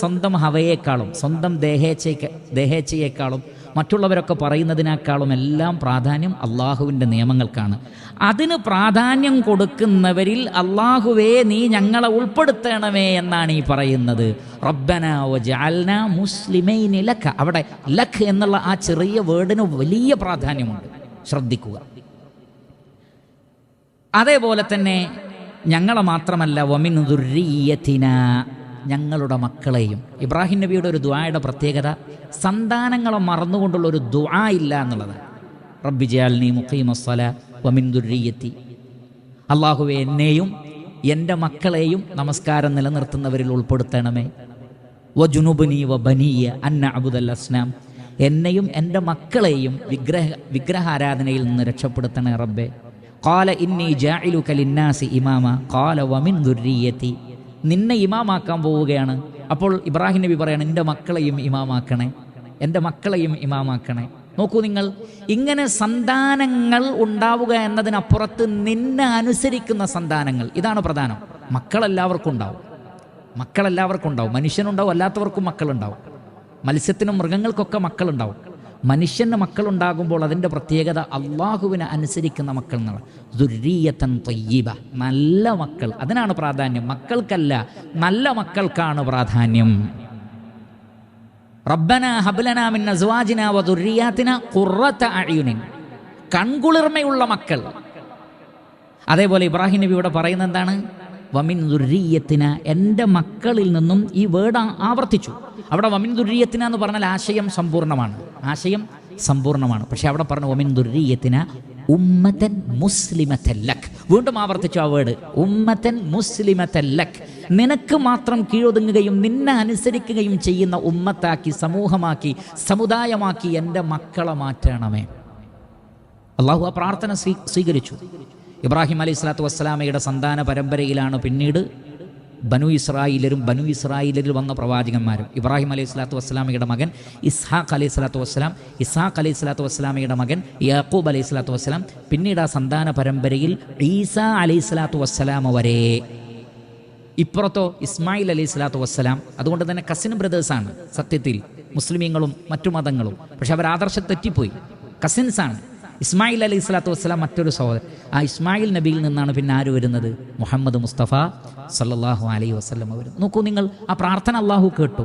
സ്വന്തം ഹവയേക്കാളും സ്വന്തം ദേഹേച്ഛയ്ക്ക് ദേഹേച്ഛയേക്കാളും മറ്റുള്ളവരൊക്കെ പറയുന്നതിനേക്കാളും എല്ലാം പ്രാധാന്യം അള്ളാഹുവിന്റെ നിയമങ്ങൾക്കാണ്. അതിന് പ്രാധാന്യം കൊടുക്കുന്നവരിൽ അള്ളാഹുവേ നീ ഞങ്ങളെ ഉൾപ്പെടുത്തണമേ എന്നാണ് ഈ പറയുന്നത്. റബ്ബന ജാൽന മുസ്ലിമൈനി ലഖ. അവിടെ ലഖ് എന്നുള്ള ആ ചെറിയ വേർഡിന് വലിയ പ്രാധാന്യമുണ്ട്. ശ്രദ്ധിക്കുക. അതേപോലെ തന്നെ ഞങ്ങളെ മാത്രമല്ല ദുർരിയത്തിന. ഞങ്ങളുടെ മക്കളെയും. ഇബ്രാഹിം നബിയുടെ ഒരു ദുആയുടെ പ്രത്യേകത സന്താനങ്ങളെ മറന്നുകൊണ്ടുള്ള ഒരു ദുആ ഇല്ല എന്നുള്ളതാണ് റബ്ബി ജാൽനി വമിൻ ദുർരിയത്തി അള്ളാഹുവെ എന്നെയും എന്റെ മക്കളെയും നമസ്കാരം നിലനിർത്തുന്നവരിൽ ഉൾപ്പെടുത്തണമേ. വ ജുനുബുനി വ ബനിയ അന്ന അബുദൽ അസ്നാം. എന്നെയും എന്റെ മക്കളെയും വിഗ്രഹ വിഗ്രഹാരാധനയിൽ നിന്ന് രക്ഷപ്പെടുത്തണേ റബ്ബെ. കാല ഇന്നി ജാഇലുക്ക ലിന്നാസി ഇമാമ. കാല വമിൻ ദുർരിയത്തി നിന്നെ ഇമാമാക്കാൻ പോവുകയാണ്. അപ്പോൾ ഇബ്രാഹിം നബി പറയാണ് എന്റെ മക്കളെയും ഇമാമാക്കണേ. എന്റെ മക്കളെയും ഇമാമാക്കണേ. നോക്കൂ നിങ്ങൾ ഇങ്ങനെ സന്താനങ്ങൾ ഉണ്ടാവുക എന്നതിനപ്പുറത്ത് നിന്നെ അനുസരിക്കുന്ന സന്താനങ്ങൾ. ഇതാണ് പ്രധാനം. മക്കളെല്ലാവർക്കും ഉണ്ടാവും. മക്കളെല്ലാവർക്കും ഉണ്ടാവും. മനുഷ്യനുണ്ടാവും അല്ലാത്തവർക്കും മക്കളുണ്ടാവും. മത്സ്യത്തിനും മൃഗങ്ങൾക്കൊക്കെ മക്കളുണ്ടാവും. മനുഷ്യന് മക്കളുണ്ടാകുമ്പോൾ അതിന്റെ പ്രത്യേകത അള്ളാഹുവിനെ അനുസരിക്കുന്ന മക്കൾ എന്നുള്ള ദുരീയത്തൻ തൊയ്യീബ. നല്ല മക്കൾ. അതിനാണ് പ്രാധാന്യം. മക്കൾക്കല്ല നല്ല മക്കൾക്കാണ് പ്രാധാന്യം. റബ്ബന ഹബ്ലന മിൻ അസ്വാജിന വ ദുർരിയാത്തിന ഖുർറത അയുനിൻ. കൺകുളിർമയുള്ള മക്കൾ. അതേപോലെ ഇബ്രാഹിം നബി ഇവിടെ പറയുന്നത് എന്താണ്? വമിൻ ദുരീയത്തിന എന്റെ മക്കളിൽ നിന്നും ഈ വേർഡ് ആവർത്തിച്ചു. അവിടെ വമിൻ ദുരീയത്തിന എന്ന് പറഞ്ഞാൽ ആശയം സമ്പൂർണമാണ് ആശയം സമ്പൂർണമാണ് പക്ഷെ അവിടെ പറഞ്ഞു വമിൻ ദുരീയത്തിന ഉമ്മത്തൻ മുസ്ലിമത്തല്ലക് വീണ്ടും ആവർത്തിച്ചു ആ വേർഡ് ഉമ്മത്തൻ മുസ്ലിമത്തല്ലക് നിനക്ക് മാത്രം കീഴൊതുങ്ങുകയും നിന്നെ അനുസരിക്കുകയും ചെയ്യുന്ന ഉമ്മത്താക്കി സമൂഹമാക്കി സമുദായമാക്കി എന്റെ മക്കളെ മാറ്റണമേ. അള്ളാഹു ആ പ്രാർത്ഥന സ്വീ സ്വീകരിച്ചു. ഇബ്രാഹിം അലൈഹി സ്വലാത്തു വസ്സലാമയുടെ സന്താന പരമ്പരയിലാണ് പിന്നീട് ബനു ഇസ്രായേലരും ബനു ഇസ്രായിലിൽ വന്ന പ്രവാചകന്മാരും. ഇബ്രാഹിം അലൈഹി സ്വലാത്തു വസ്സലാമയുടെ മകൻ ഇസ്ഹാഖ് അലൈഹി സ്വലാത്തു വസ്സലാം ഇസ്ഹാഖ് അലൈഹി സ്വലാത്തു വസ്സലാമയുടെ മകൻ യാക്കൂബ് അലൈഹി സ്വലാത്തു വസ്സലാം. പിന്നീട് ആ സന്താന പരമ്പരയിൽ ഈസ അലൈഹി സ്വലാത്തു വസ്സലാമ വരെ. ഇപ്പുറത്തോ ഇസ്മായിൽ അലൈഹി സ്വലാത്തു വസ്സലാം. അതുകൊണ്ട് തന്നെ കസിൻ ബ്രദേഴ്സാണ് സത്യത്തിൽ മുസ്ലിമീങ്ങളും മറ്റു മതങ്ങളും. പക്ഷെ അവർ ആദർശം തെറ്റിപ്പോയി. കസിൻസാണ് ഇസ്മായിൽ അലൈഹി സ്വലാത്തു വസ്സലാം മറ്റൊരു സഹോദരൻ. ആ ഇസ്മായിൽ നബിയിൽ നിന്നാണ് പിന്നെ ആര് വരുന്നത്? മുഹമ്മദ് മുസ്തഫ സല്ലാഹു അലൈഹി വസ്ലമ വരുന്നത് നോക്കൂ നിങ്ങൾ ആ പ്രാർത്ഥന അള്ളാഹു കേട്ടു.